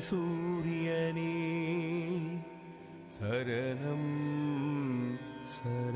சூரியனே. சரணம் சரணம்.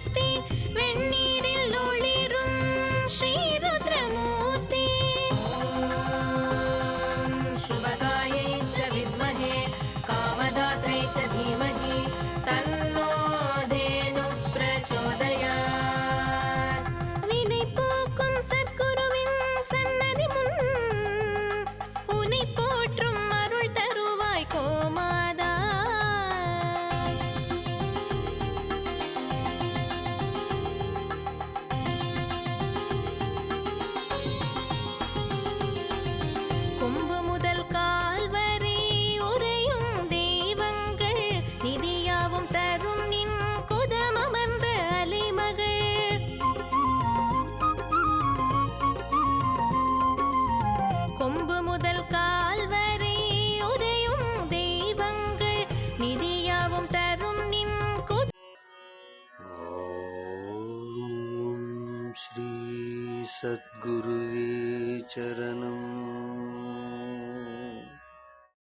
கொம்பு முதல் கால் வரி உரையும் தெய்வங்கள். நிதியாவும் தரும் நின் குதமமர்ந்த அலைமகள். கொம்பு முதல் கால் வரி உரையும் தெய்வங்கள். நிதியாவும் தரும் நின் ஸ்ரீ சத்குருவே சரணம்.